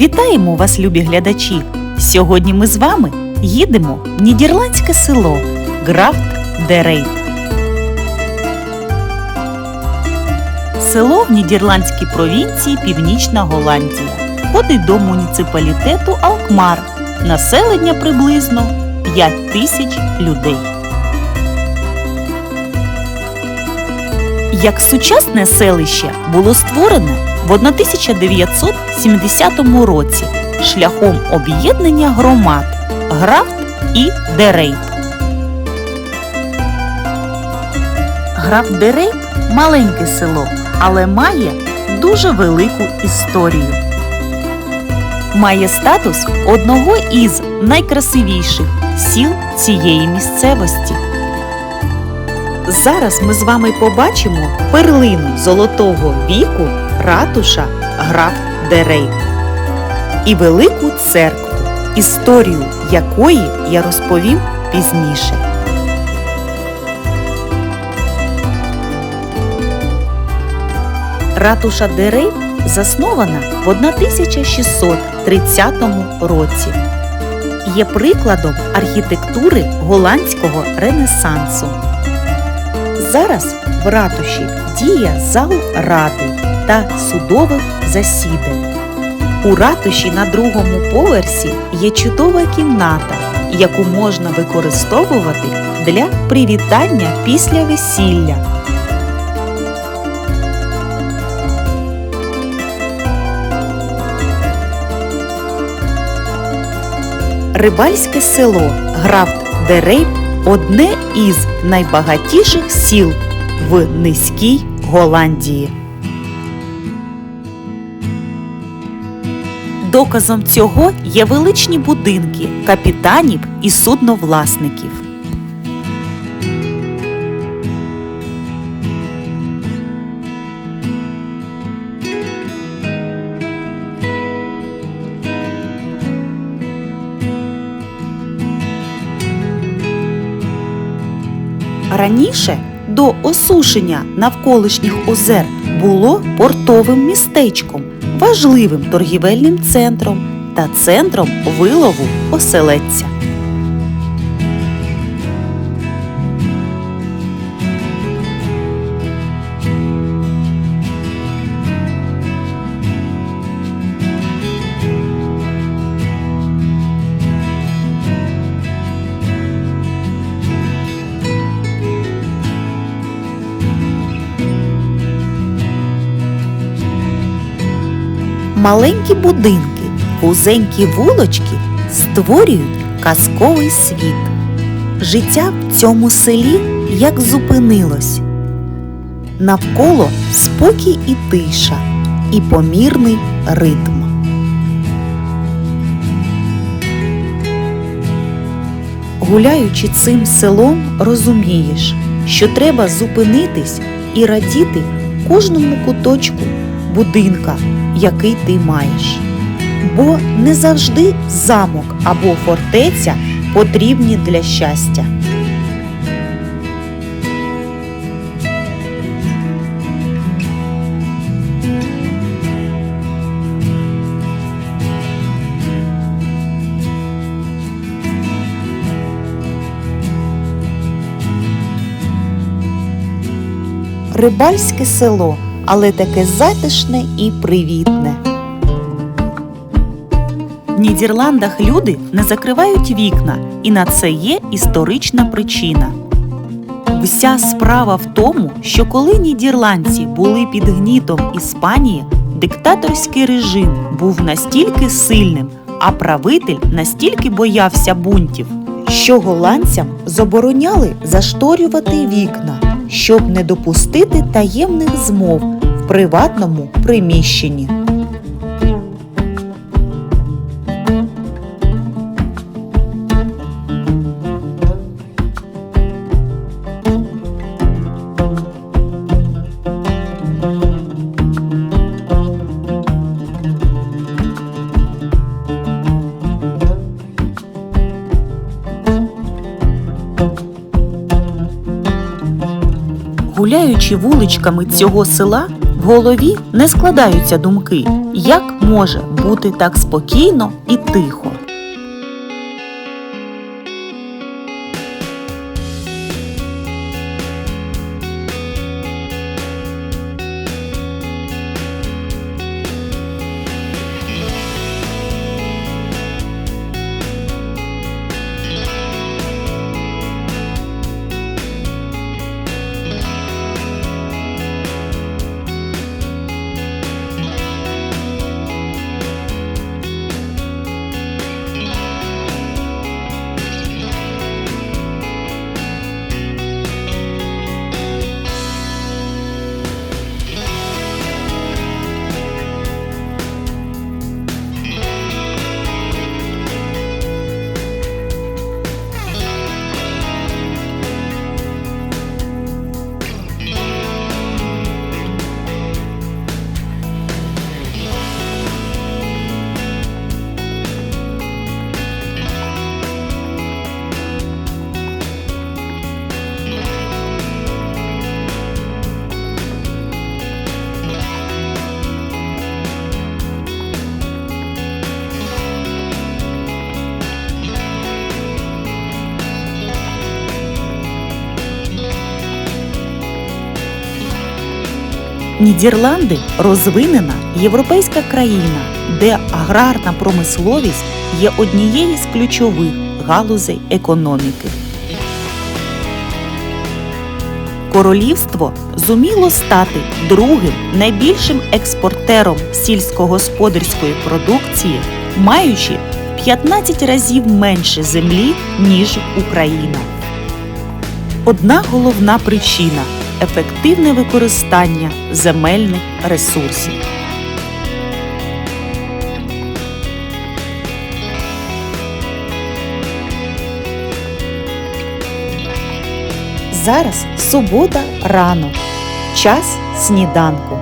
Вітаємо вас, любі глядачі! Сьогодні ми з вами їдемо в нідерландське село Графт де Рейт. Село в нідерландській провінції Північна Голландія. Входить до муніципалітету Алкмар. Населення приблизно 5 тисяч людей. Як сучасне селище було створене в 1970 році шляхом об'єднання громад Графт і Дерейп. Графт Дерейп маленьке село, але має дуже велику історію. Має статус одного із найкрасивіших сіл цієї місцевості. Зараз ми з вами побачимо перлину золотого віку ратуша граф Дерей і велику церкву, історію якої я розповім пізніше. Ратуша Дерей заснована в 1630 році. Є прикладом архітектури голландського ренесансу. Зараз в ратуші діє зал ради та судових засідань. У ратуші на другому поверсі є чудова кімната, яку можна використовувати для привітання після весілля. Рибальське село Графт Дерейп одне із найбагатіших сіл в низькій Голландії. Доказом цього є величні будинки капітанів і судновласників. Раніше до осушення навколишніх озер було портовим містечком, важливим торгівельним центром та центром вилову оселедця. Маленькі будинки, вузенькі вулочки створюють казковий світ. Життя в цьому селі як зупинилось. Навколо спокій і тиша, і помірний ритм. Гуляючи цим селом, розумієш, що треба зупинитись і радіти кожному куточку будинка, який ти маєш. Бо не завжди замок або фортеця потрібні для щастя. Рибальське село, але таке затишне і привітне. В Нідерландах люди не закривають вікна, і на це є історична причина. Вся справа в тому, що коли нідерландці були під гнітом Іспанії, диктаторський режим був настільки сильним, а правитель настільки боявся бунтів, що голландцям забороняли зашторювати вікна, щоб не допустити таємних змов в приватному приміщенні. Гуляючи вуличками цього села, В голові не складаються думки, як може бути так спокійно і тихо. Нідерланди розвинена європейська країна, де аграрна промисловість є однією з ключових галузей економіки. Королівство зуміло стати другим найбільшим експортером сільськогосподарської продукції, маючи 15 разів менше землі, ніж Україна. Одна головна причина ефективне використання земельних ресурсів. Зараз субота рано. Час сніданку.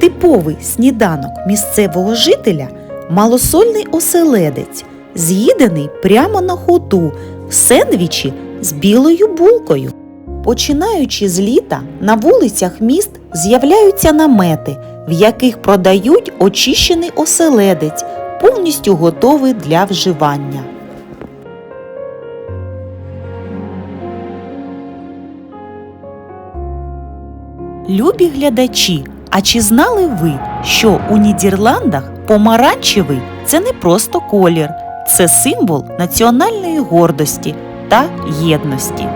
Типовий сніданок місцевого жителя малосольний оселедець, з'їдений прямо на ходу в сендвічі з білою булкою. Починаючи з літа, на вулицях міст з'являються намети, в яких продають очищений оселедець, повністю готовий для вживання. Любі глядачі, а чи знали ви, що у Нідерландах помаранчевий це не просто колір, це символ національної гордості та єдності?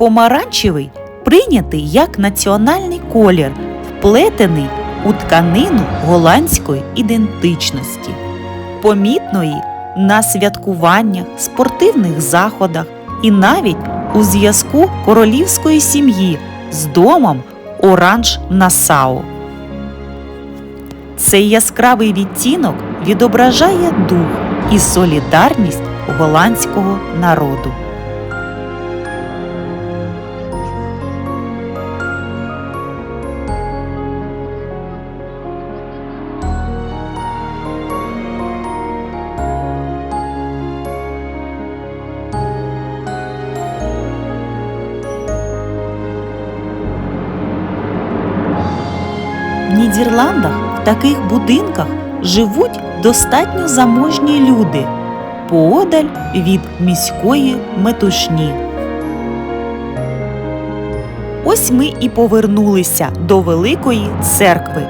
Помаранчевий прийнятий як національний колір, вплетений у тканину голландської ідентичності, помітної на святкуваннях, спортивних заходах і навіть у зв'язку королівської сім'ї з домом Оранж Насау. Цей яскравий відтінок відображає дух і солідарність голландського народу. Нідерландах в таких будинках живуть достатньо заможні люди поодаль від міської метушні. Ось ми і повернулися до Великої церкви.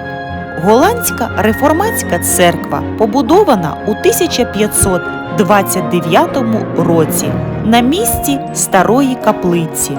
Голландська реформатська церква побудована у 1529 році на місці старої каплиці.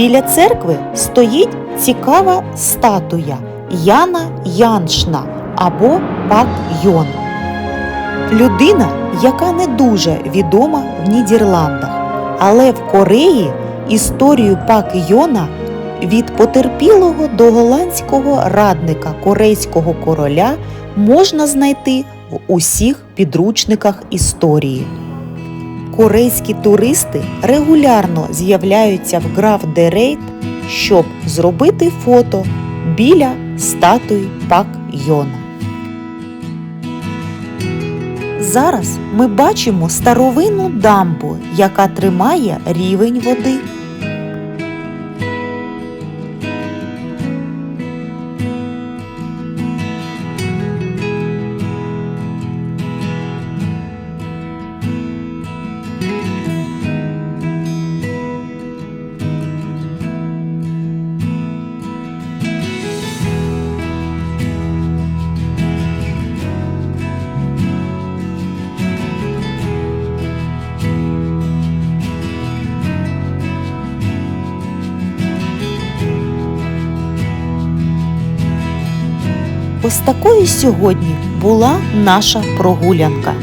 Біля церкви стоїть цікава статуя Яна Яншна або Пак Йон. Людина, яка не дуже відома в Нідерландах, але в Кореї історію Пак Йона від потерпілого до голландського радника корейського короля можна знайти в усіх підручниках історії. Корейські туристи регулярно з'являються в Граф Дерейт, щоб зробити фото біля статуї Пак Йона. Зараз ми бачимо старовинну дамбу, яка тримає рівень води. Ось такою сьогодні була наша прогулянка.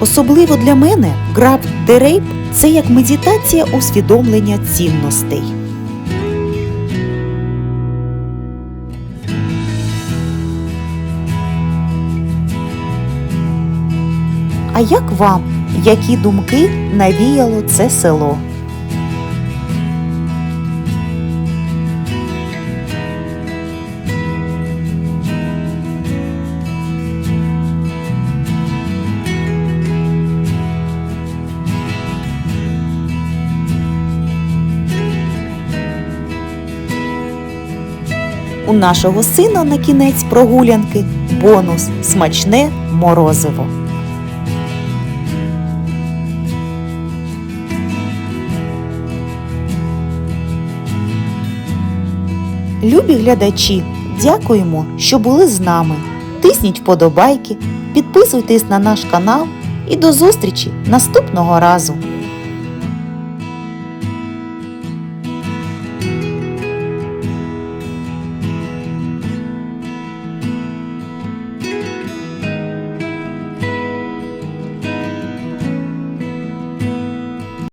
Особливо для мене граб Дерейп це як медитація усвідомлення цінностей. А як вам, які думки навіяло це село? У нашого сина на кінець прогулянки бонус смачне морозиво. Любі глядачі, дякуємо, що були з нами. Тисніть вподобайки, підписуйтесь на наш канал і до зустрічі наступного разу!